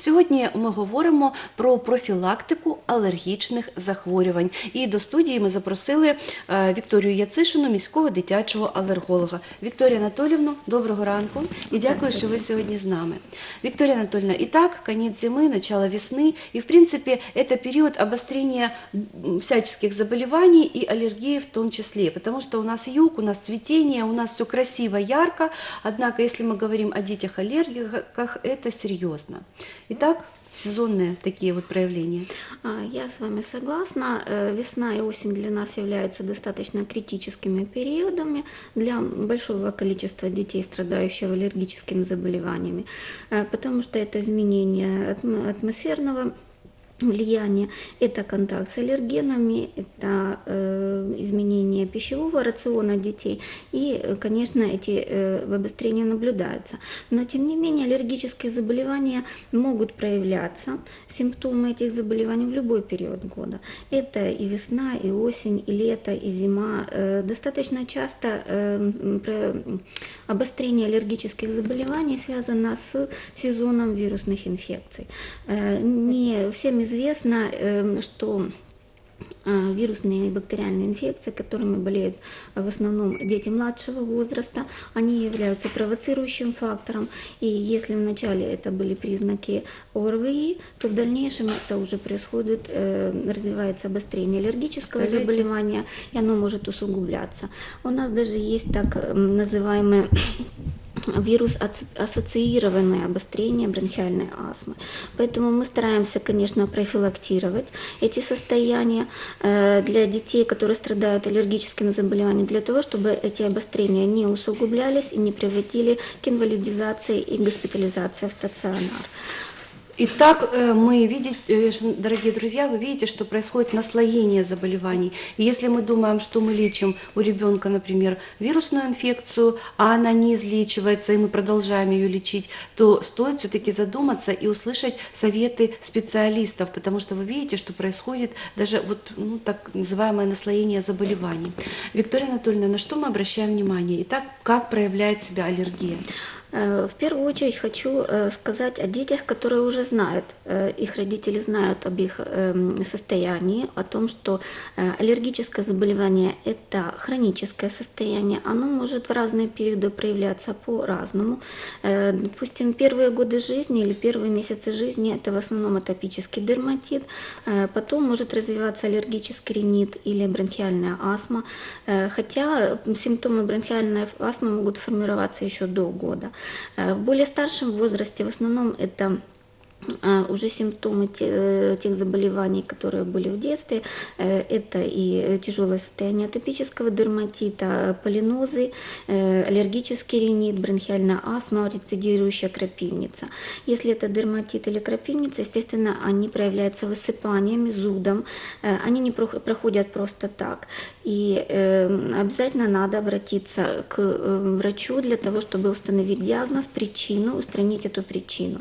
Сьогодні ми говоримо про профілактику алергічних захворювань. І до студії ми запросили е, Вікторію Яцишину, міського дитячого алерголога. Вікторія Анатолівна, доброго ранку і дякую, що ви сьогодні з нами. Виктория Анатольевна, итак, конец зимы, начало весны, и в принципе это период обострения м, всяческих заболеваний и аллергии в том числе, потому что у нас юг, у нас цветение, у нас все красиво, ярко, однако если мы говорим о детях-аллергиках, это серьезно. Итак, сезонные такие вот проявления. А, Я с вами согласна. Э, Весна и осень для нас являются достаточно критическими периодами для большого количества детей, страдающих аллергическими заболеваниями, Э, потому что это изменение атм- атмосферного влияние, это контакт с аллергенами, это э, изменение пищевого рациона детей, и, э, конечно, эти э, обострения наблюдаются. Но, тем не менее, аллергические заболевания могут проявляться, симптомы этих заболеваний в любой период года. Это и весна, и осень, и лето, и зима. Э, достаточно часто э, обострение аллергических заболеваний связано с сезоном вирусных инфекций. Э, Не всем известно, э, что э, вирусные и бактериальные инфекции, которыми болеют в основном дети младшего возраста, они являются провоцирующим фактором. И если вначале это были признаки ОРВИ, то в дальнейшем это уже происходит, э, развивается обострение аллергического Скажите. заболевания, и оно может усугубляться. У нас даже есть так называемые вирус ассоциированное обострение бронхиальной астмы. Поэтому мы стараемся, конечно, профилактировать эти состояния э, для детей, которые страдают аллергическими заболеваниями, для того, чтобы эти обострения не усугублялись и не приводили к инвалидизации и госпитализации в стационар. Итак, э, мы видим, э, дорогие друзья, вы видите, что происходит наслоение заболеваний. И если мы думаем, что мы лечим у ребенка, например, вирусную инфекцию, а она не излечивается, и мы продолжаем ее лечить, то стоит все-таки задуматься и услышать советы специалистов, потому что вы видите, что происходит даже вот ну, так называемое наслоение заболеваний. Виктория Анатольевна, на что мы обращаем внимание? Итак, как проявляет себя аллергия? Э, В первую очередь хочу э, сказать о детях, которые уже знают, э, их родители знают об их эм, состоянии, о том, что аллергическое заболевание – это хроническое состояние, оно может в разные периоды проявляться по-разному. Допустим, первые годы жизни или первые месяцы жизни – это в основном атопический дерматит, потом может развиваться аллергический ринит или бронхиальная астма, хотя симптомы бронхиальной астмы могут формироваться еще до года. Э, В более старшем возрасте в основном это уже симптомы э, тех заболеваний, которые были в детстве. Э, Это и тяжелое состояние атопического дерматита, полинозы, э, аллергический ринит, бронхиальная астма, рецидирующая крапивница. Если это дерматит или крапивница, естественно, они проявляются высыпаниями, зудом. Э, Они не прох- проходят просто так. И э, обязательно надо обратиться к э, врачу для того, чтобы установить диагноз, причину, устранить эту причину.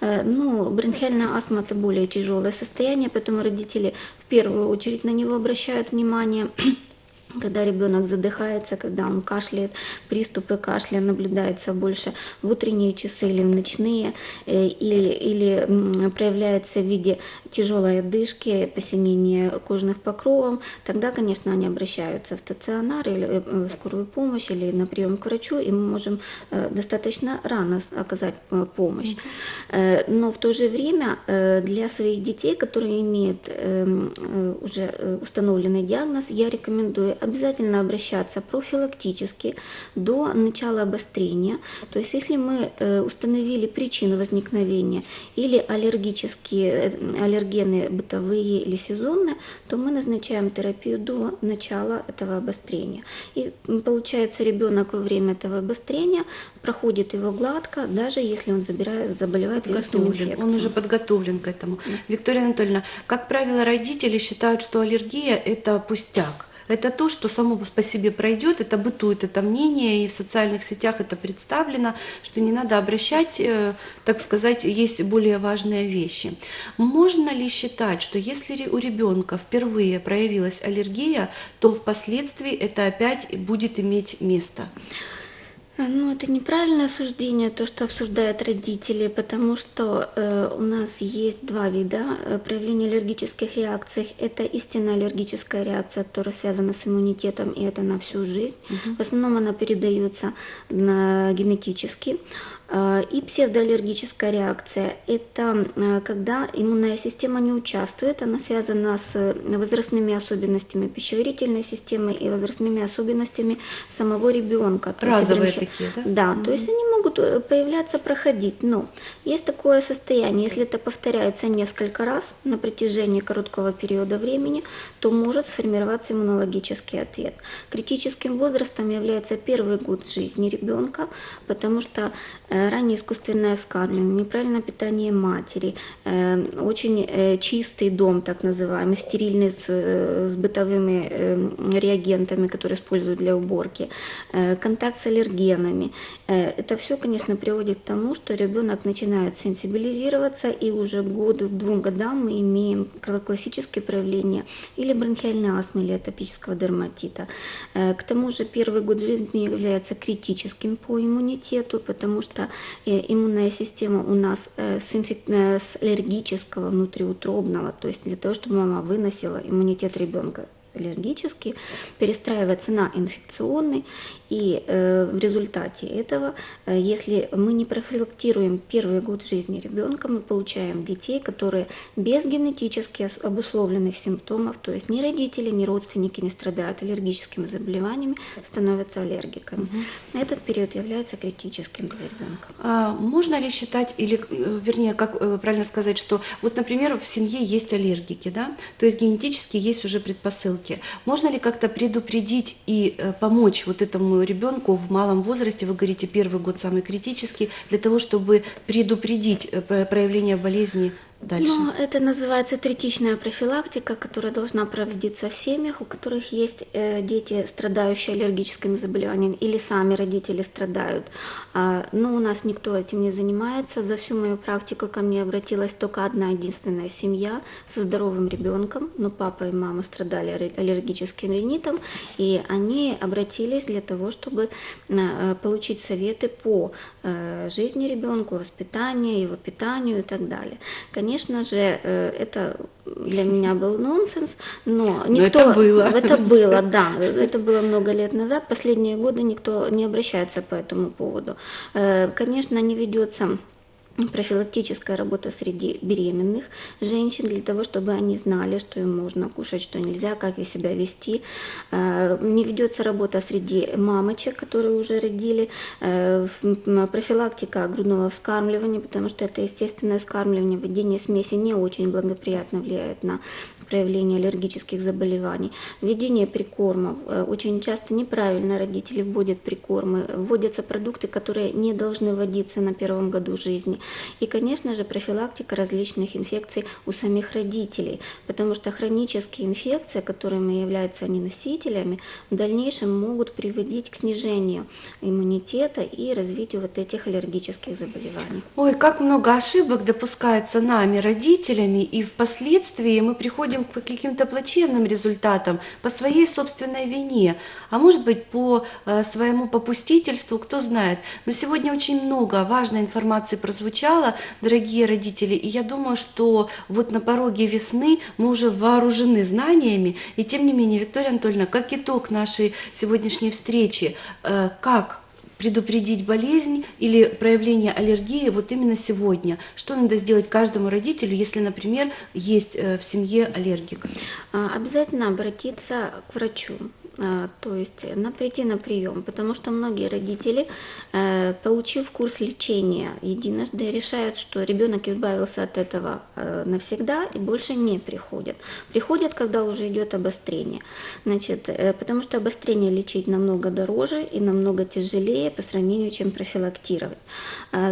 Э, Бронхиальная астма – это более тяжелое состояние, поэтому родители в первую очередь на него обращают внимание. Когда ребенок задыхается, когда он кашляет, приступы кашля наблюдаются больше в утренние часы или в ночные, э, или, или проявляется в виде тяжелой одышки, посинения кожных покровов, тогда, конечно, они обращаются в стационар или э, в скорую помощь или на прием к врачу, и мы можем э, достаточно рано оказать э, помощь. Э, Но в то же время э, для своих детей, которые имеют эм, э, уже э, установленный диагноз, я рекомендую обязательно обращаться профилактически до начала обострения. То есть если мы э, установили причину возникновения или аллергические э, аллергены бытовые или сезонные, то мы назначаем терапию до начала этого обострения. И получается ребенок во время этого обострения проходит его гладко, даже если он забирает, заболевает вирусной инфекцией. он уже подготовлен к этому. Виктория Анатольевна, как правило, родители считают, что аллергия – это пустяк. Это то, что само по себе пройдет, это бытует, это мнение, и в социальных сетях это представлено, что не надо обращать, э, так сказать, есть более важные вещи. Можно ли считать, что если у ребенка впервые проявилась аллергия, то впоследствии это опять будет иметь место? Э, Ну, это неправильное суждение, то, что обсуждают родители, потому что э, у нас есть два вида э, проявления аллергических реакций. Это истинная аллергическая реакция, которая связана с иммунитетом, и это на всю жизнь. В основном она передается на- генетически. Э, И псевдоаллергическая реакция – это э, когда иммунная система не участвует, она связана с возрастными особенностями пищеварительной системы и возрастными особенностями самого ребенка. То есть Разовые бронхи- такие, да? Да, то есть они могут э, появляться, проходить, но есть такое состояние, если это повторяется несколько раз на протяжении короткого периода времени, то может сформироваться иммунологический ответ. Критическим возрастом является первый год жизни ребенка, потому что э, раннее искусственное скармливание, неправильное питание матери, э, очень э, чистый дом, так называемый, стерильный с, э, с бытовыми э, реагентами, которые используют для уборки, э, контакт с аллергенами. Э, Это все, конечно, приводит к тому, что ребенок начинает сенсибилизироваться, и уже к году, к двум годам мы имеем кла- классические проявления или бронхиальной астмы, или атопического дерматита. Э, К тому же первый год жизни является критическим по иммунитету, потому что э, иммунная система у нас э, с, инфек- э, с аллергического внутриутробного, то есть для того, чтобы мама выносила иммунитет ребенка аллергический, перестраивается на инфекционный, и э, в результате этого, э, если мы не профилактируем первый год жизни ребенка, мы получаем детей, которые без генетически обусловленных симптомов, то есть ни родители, ни родственники не страдают аллергическими заболеваниями, становятся аллергиками. Этот период является критическим для ребенка. А можно ли считать, или, э, вернее, как э, правильно сказать, что вот, например, в семье есть аллергики, да, то есть генетически есть уже предпосылки. Можно ли как-то предупредить и э, помочь вот этому ребенку в малом возрасте, вы говорите, первый год самый критический, для того, чтобы предупредить э, про- проявление болезни дальше? Ну, это называется третичная профилактика, которая должна проводиться в семьях, у которых есть э, дети, страдающие аллергическими заболеваниями, или сами родители страдают. А, но у нас никто этим не занимается. За всю мою практику ко мне обратилась только одна единственная семья со здоровым ребенком, но папа и мама страдали аллер- аллергическим ринитом, и они обратились для того, чтобы э, получить советы по э, жизни ребенка, воспитанию, его питанию и так далее. Конечно же, э, это для меня был нонсенс, но никто... это было. Это было, да. Это было много лет назад. Последние годы никто не обращается по этому поводу. Э, Конечно, не ведется профилактическая работа среди беременных женщин для того, чтобы они знали, что им можно кушать, что нельзя, как и себя вести. Э, Не ведется работа среди мамочек, которые уже родили, э, профилактика грудного вскармливания, потому что это естественное вскармливание, введение смеси не очень благоприятно влияет на проявление аллергических заболеваний. Введение прикормов. Э, Очень часто неправильно родители вводят прикормы. Вводятся продукты, которые не должны вводиться на первом году жизни. И, конечно же, профилактика различных инфекций у самих родителей, потому что хронические инфекции, которыми являются они носителями, в дальнейшем могут приводить к снижению иммунитета и развитию вот этих аллергических заболеваний. Ой, как много ошибок допускается нами, родителями, и впоследствии мы приходим к каким-то плачевным результатам по своей собственной вине, а может быть по э, своему попустительству, кто знает. Но сегодня очень много важной информации прозвучало, дорогие родители, и я думаю, что вот на пороге весны мы уже вооружены знаниями, и тем не менее, Виктория Анатольевна, как итог нашей сегодняшней встречи, э, как предупредить болезнь или проявление аллергии вот именно сегодня? Что надо сделать каждому родителю, если, например, есть э, в семье аллергик? А, Обязательно обратиться к врачу. А, то есть на прийти на прием, потому что многие родители, э, получив курс лечения единожды, решают, что ребенок избавился от этого э, навсегда и больше не приходят. Приходят, когда уже идет обострение. Значит, э, потому что обострение лечить намного дороже и намного тяжелее по сравнению, чем профилактировать.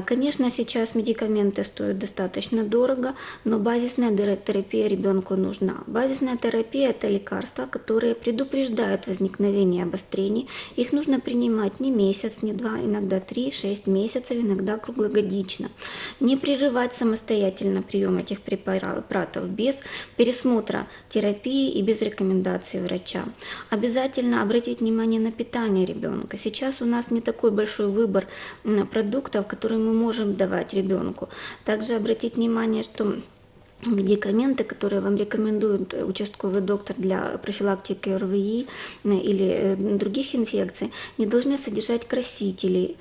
Конечно, сейчас медикаменты стоят достаточно дорого, но базисная терапия ребенку нужна. Базисная терапия – это лекарства, которые предупреждают возникновения обострений. Их нужно принимать не месяц, не два, иногда 3-6 месяцев, иногда круглогодично. Не прерывать самостоятельно прием этих препаратов без пересмотра терапии и без рекомендаций врача. Обязательно обратить внимание на питание ребенка. Сейчас у нас не такой большой выбор продуктов, которые мы можем давать ребенку. Также обратить внимание, что медикаменты, которые вам рекомендует э, участковый доктор для профилактики РВИ э, или э, других инфекций, не должны содержать красителей,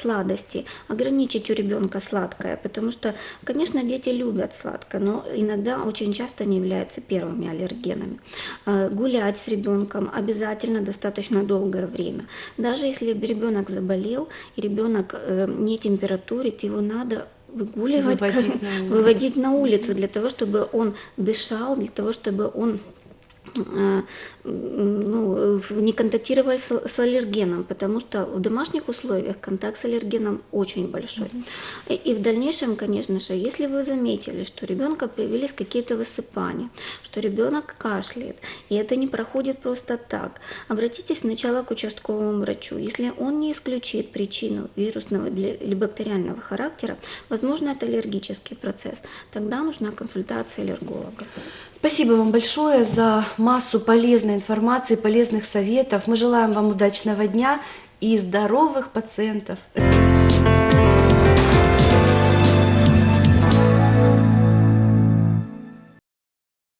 сладости, ограничить у ребенка сладкое, потому что, конечно, дети любят сладкое, но иногда очень часто они являются первыми аллергенами. Гулять с ребенком обязательно достаточно долгое время. Даже если ребенок заболел и ребенок не температурит, его надо выгуливать, Выводить на улицу. выводить на улицу для того, чтобы он дышал, для того, чтобы он э, ну, не контактировал с, с аллергеном, потому что в домашних условиях контакт с аллергеном очень большой. И, и в дальнейшем, конечно же, если вы заметили, что у ребенка появились какие-то высыпания, что ребенок кашляет, и это не проходит просто так, обратитесь сначала к участковому врачу. Если он не исключит причину вирусного или бактериального характера, возможно, это аллергический процесс, тогда нужна консультация аллерголога. Спасибо вам большое за массу полезной информации, полезных советов. Мы желаем вам удачного дня и здоровых пациентов.